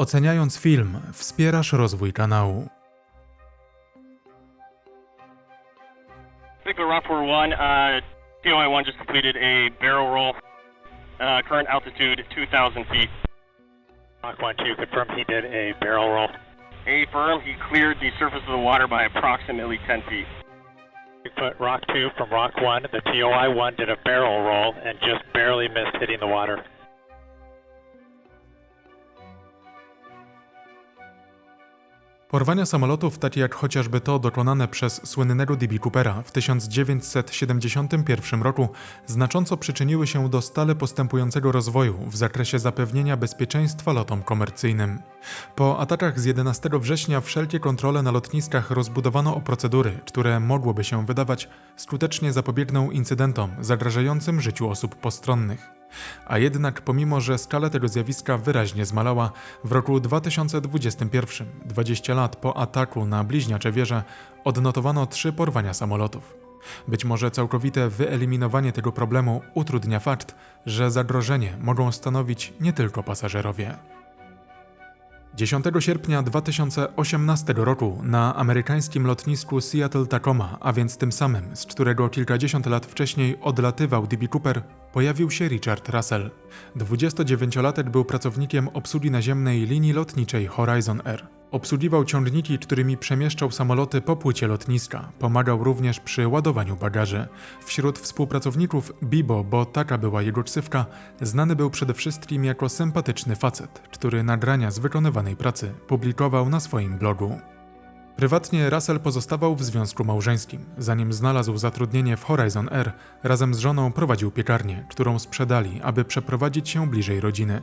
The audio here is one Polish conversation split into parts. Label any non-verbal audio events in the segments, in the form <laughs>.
Oceniając film, wspierasz rozwój kanału. Victor Rockford 1, uh, TOI 1 just completed a barrel roll. Uh, current altitude 2,000 feet. Rock 1 2 confirmed he did a barrel roll. A firm, he cleared the surface of the water by approximately 10 feet. Bigfoot Rock 2 from Rock 1, the TOI 1 did a barrel roll and just barely missed hitting the water. Porwania samolotów, takie jak chociażby to dokonane przez słynnego D.B. Coopera w 1971 roku, znacząco przyczyniły się do stale postępującego rozwoju w zakresie zapewnienia bezpieczeństwa lotom komercyjnym. Po atakach z 11 września wszelkie kontrole na lotniskach rozbudowano o procedury, które mogłoby się wydawać skutecznie zapobiegną incydentom zagrażającym życiu osób postronnych. A jednak pomimo, że skala tego zjawiska wyraźnie zmalała, w roku 2021, 20 lat po ataku na bliźniacze wieże, odnotowano trzy porwania samolotów. Być może całkowite wyeliminowanie tego problemu utrudnia fakt, że zagrożenie mogą stanowić nie tylko pasażerowie. 10 sierpnia 2018 roku na amerykańskim lotnisku Seattle-Tacoma, a więc tym samym, z którego kilkadziesiąt lat wcześniej odlatywał D.B. Cooper, pojawił się Richard Russell. 29-latek był pracownikiem obsługi naziemnej linii lotniczej Horizon Air. Obsługiwał ciągniki, którymi przemieszczał samoloty po płycie lotniska. Pomagał również przy ładowaniu bagaży. Wśród współpracowników Bibo, bo taka była jego ksywka, znany był przede wszystkim jako sympatyczny facet, który nagrania z pracy publikował na swoim blogu. Prywatnie Russell pozostawał w związku małżeńskim. Zanim znalazł zatrudnienie w Horizon Air, razem z żoną prowadził piekarnię, którą sprzedali, aby przeprowadzić się bliżej rodziny.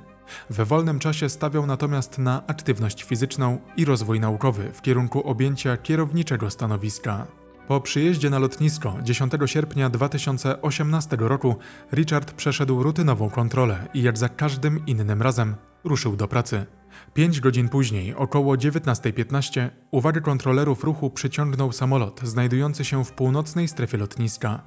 We wolnym czasie stawiał natomiast na aktywność fizyczną i rozwój naukowy w kierunku objęcia kierowniczego stanowiska. Po przyjeździe na lotnisko 10 sierpnia 2018 roku Richard przeszedł rutynową kontrolę i jak za każdym innym razem ruszył do pracy. Pięć godzin później, około 19.15, uwagę kontrolerów ruchu przyciągnął samolot znajdujący się w północnej strefie lotniska.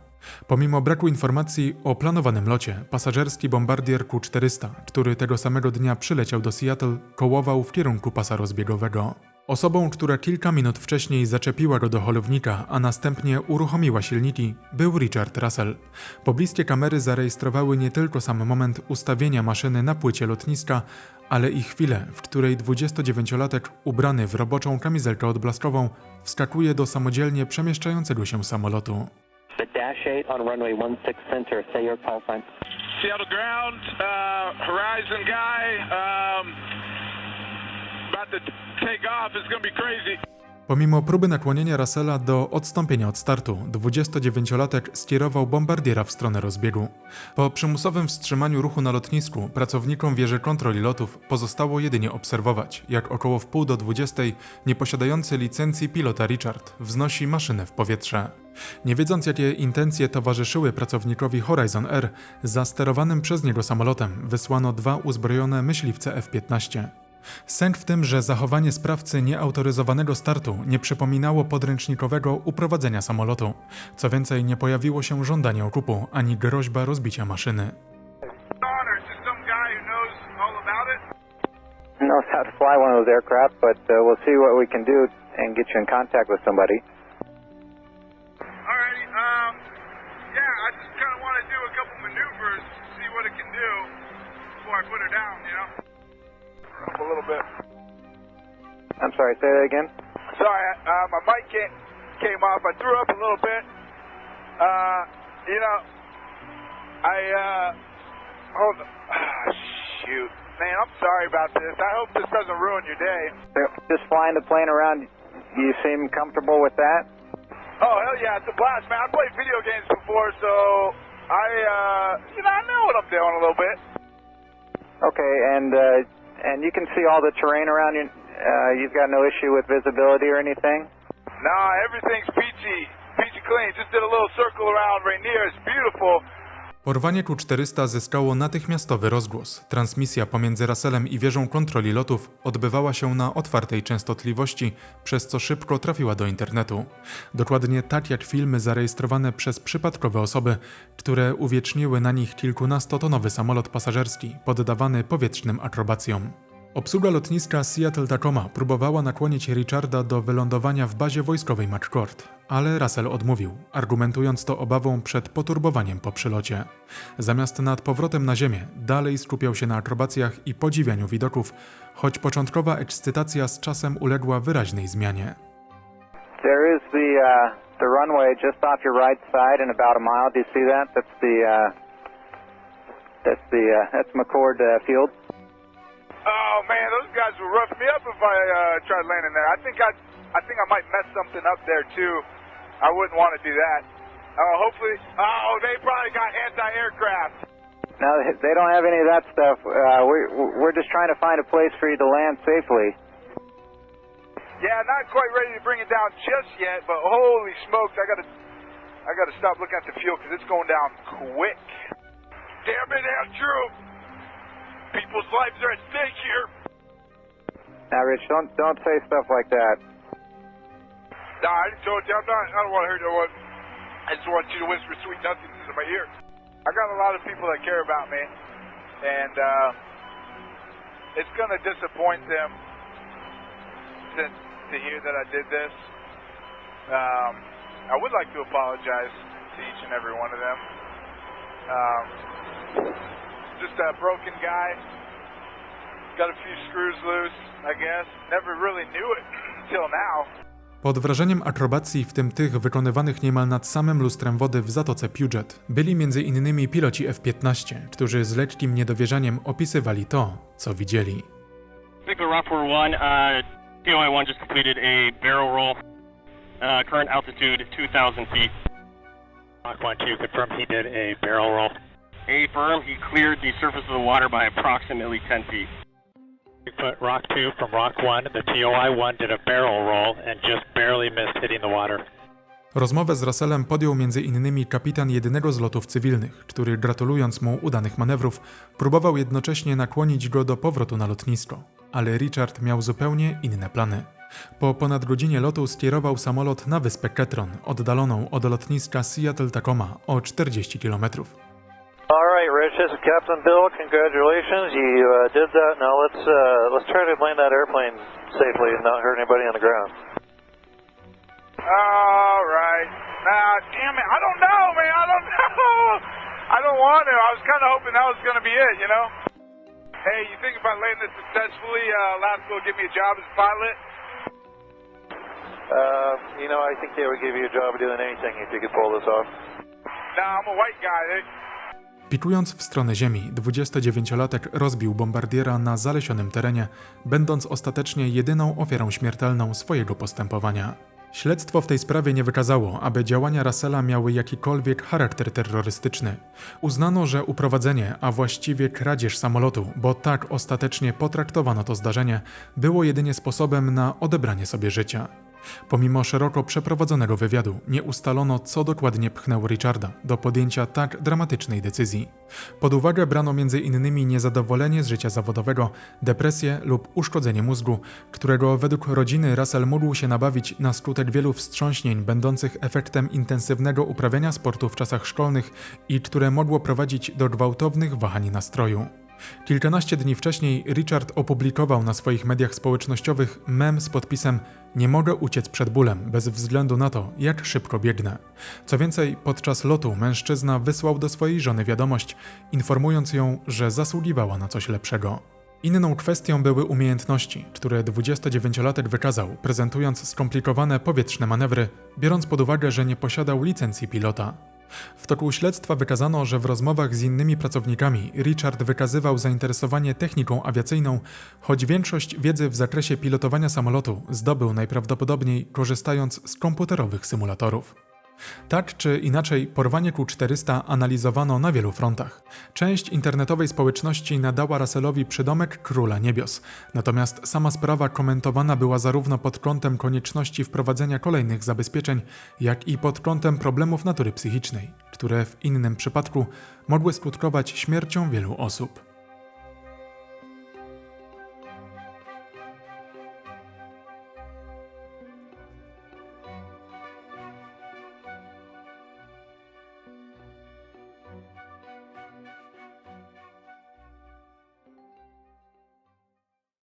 Pomimo braku informacji o planowanym locie, pasażerski bombardier Q-400, który tego samego dnia przyleciał do Seattle, kołował w kierunku pasa rozbiegowego. Osobą, która kilka minut wcześniej zaczepiła go do holownika, a następnie uruchomiła silniki, był Richard Russell. Pobliskie kamery zarejestrowały nie tylko sam moment ustawienia maszyny na płycie lotniska, ale i chwilę, w której 29-latek ubrany w roboczą kamizelkę odblaskową wskakuje do samodzielnie przemieszczającego się samolotu. The Dash 8 on runway 16 center. Say your call sign. Seattle ground, uh, Horizon guy, um, about to Pomimo próby nakłonienia Russella do odstąpienia od startu, 29-latek skierował bombardiera w stronę rozbiegu. Po przymusowym wstrzymaniu ruchu na lotnisku, pracownikom wieży kontroli lotów pozostało jedynie obserwować, jak około w pół do 20 nieposiadający licencji pilota Richard wznosi maszynę w powietrze. Nie wiedząc jakie intencje towarzyszyły pracownikowi Horizon Air, za sterowanym przez niego samolotem wysłano dwa uzbrojone myśliwce F-15. Sęk w tym, że zachowanie sprawcy nieautoryzowanego startu nie przypominało podręcznikowego uprowadzenia samolotu. Co więcej, nie pojawiło się żądanie okupu ani groźba rozbicia maszyny. Knows how to fly one of those aircraft, but uh, we'll see what we can do and get you in contact with somebody. Alrighty, um, yeah, I just kind of want to do a couple maneuvers, see what it can do before I put her down, you know? Up a little bit. I'm sorry, say that again. Sorry, uh, my mic came, came off. I threw up a little bit. Uh, you know, I, uh, hold on. Ah, <sighs> shoot. Man, I'm sorry about this. I hope this doesn't ruin your day. Just flying the plane around, you seem comfortable with that? Oh, hell yeah, it's a blast, man. I played video games before, so I, uh, you know, I know what I'm doing a little bit. Okay, and uh, and you can see all the terrain around you. Uh, you've got no issue with visibility or anything. Nah, everything's peachy, peachy clean. Just did a little circle around Rainier. It's beautiful. Porwanie Q-400 zyskało natychmiastowy rozgłos. Transmisja pomiędzy Russellem i wieżą kontroli lotów odbywała się na otwartej częstotliwości, przez co szybko trafiła do internetu. Dokładnie tak jak filmy zarejestrowane przez przypadkowe osoby, które uwieczniły na nich kilkunastotonowy samolot pasażerski poddawany powietrznym akrobacjom. Obsługa lotniska Seattle Tacoma próbowała nakłonić Richarda do wylądowania w bazie wojskowej McCord, ale Russell odmówił, argumentując to obawą przed poturbowaniem po przylocie. Zamiast nad powrotem na ziemię, dalej skupiał się na akrobacjach i podziwianiu widoków, choć początkowa ekscytacja z czasem uległa wyraźnej zmianie. There is the uh, the runway just off your right side in about a mile. Do you see that? That's the uh, that's the uh, that's McCord uh, Field. Oh man, those guys will rough me up if I uh, tried landing there. I think I, I think I might mess something up there too. I wouldn't want to do that. Oh, hopefully. Oh, they probably got anti-aircraft. No, they don't have any of that stuff. Uh, we we're just trying to find a place for you to land safely. Yeah, not quite ready to bring it down just yet, but holy smokes, I gotta, I gotta stop looking at the fuel because it's going down quick. Damn it, Andrew! People's lives are at stake here. Now, Rich, don't don't say stuff like that. Nah, I just told you I'm not. I don't want to hurt no one. I just want you to whisper sweet nothings into my ear. I got a lot of people that care about me, and uh, it's gonna disappoint them to, to hear that I did this. Um, I would like to apologize to each and every one of them. Um, just a broken guy. Got a few screws loose, I guess. Never really knew it <clears throat> until now. Pod wrażeniem akrobacji, w tym tych wykonywanych niemal nad samym lustrem wody w Zatoce Puget, byli m.in. piloci F-15, którzy z lekkim niedowierzaniem opisywali to, co widzieli. Victor Rockford 1, uh, TOI 1 just completed a barrel roll. Uh, current altitude 2,000 feet. Rock 1 2 confirmed he did a barrel roll. A firm, he cleared the surface of the water by approximately 10 feet. Bigfoot Rock 2 from Rock 1, the TOI 1 did a barrel roll and just barely missed hitting the water. Rozmowę z Russellem podjął m.in. kapitan jedynego z lotów cywilnych, który gratulując mu udanych manewrów, próbował jednocześnie nakłonić go do powrotu na lotnisko. Ale Richard miał zupełnie inne plany. Po ponad godzinie lotu skierował samolot na wyspę Ketron, oddaloną od lotniska Seattle Tacoma o 40 km. All right, Rich. This is Captain Bill. Congratulations, you uh, did that. Now let's uh, let's try to land that airplane safely and not hurt anybody on the ground. All right. Nah, damn it. I don't know, man. I don't <laughs> know. I don't want to. I was kind of hoping that was going to be it, you know? Hey, you think if I land this successfully, uh, Labs will give me a job as a pilot? Uh, you know, I think they would give you a job doing anything if you could pull this off. Nah, I'm a white guy. They, Pikując w stronę Ziemi, 29-latek rozbił bombardiera na zalesionym terenie, będąc ostatecznie jedyną ofiarą śmiertelną swojego postępowania. Śledztwo w tej sprawie nie wykazało, aby działania Russella miały jakikolwiek charakter terrorystyczny. Uznano, że uprowadzenie, a właściwie kradzież samolotu, bo tak ostatecznie potraktowano to zdarzenie, było jedynie sposobem na odebranie sobie życia. Pomimo szeroko przeprowadzonego wywiadu, nie ustalono, co dokładnie pchnęło Richarda do podjęcia tak dramatycznej decyzji. Pod uwagę brano m.in. niezadowolenie z życia zawodowego, depresję lub uszkodzenie mózgu, którego według rodziny Russell mógł się nabawić na skutek wielu wstrząśnień będących efektem intensywnego uprawiania sportu w czasach szkolnych i które mogło prowadzić do gwałtownych wahań nastroju. Kilkanaście dni wcześniej Richard opublikował na swoich mediach społecznościowych mem z podpisem Nie mogę uciec przed bólem, bez względu na to, jak szybko biegnę. Co więcej, podczas lotu mężczyzna wysłał do swojej żony wiadomość, informując ją, że zasługiwała na coś lepszego. Inną kwestią były umiejętności, które 29-latek wykazał, prezentując skomplikowane powietrzne manewry, biorąc pod uwagę, że nie posiadał licencji pilota. W toku śledztwa wykazano, że w rozmowach z innymi pracownikami Richard wykazywał zainteresowanie techniką awiacyjną, choć większość wiedzy w zakresie pilotowania samolotu zdobył najprawdopodobniej korzystając z komputerowych symulatorów. Tak czy inaczej, porwanie Q400 analizowano na wielu frontach. Część internetowej społeczności nadała Russellowi przydomek Króla Niebios, natomiast sama sprawa komentowana była zarówno pod kątem konieczności wprowadzenia kolejnych zabezpieczeń, jak i pod kątem problemów natury psychicznej, które w innym przypadku mogły skutkować śmiercią wielu osób.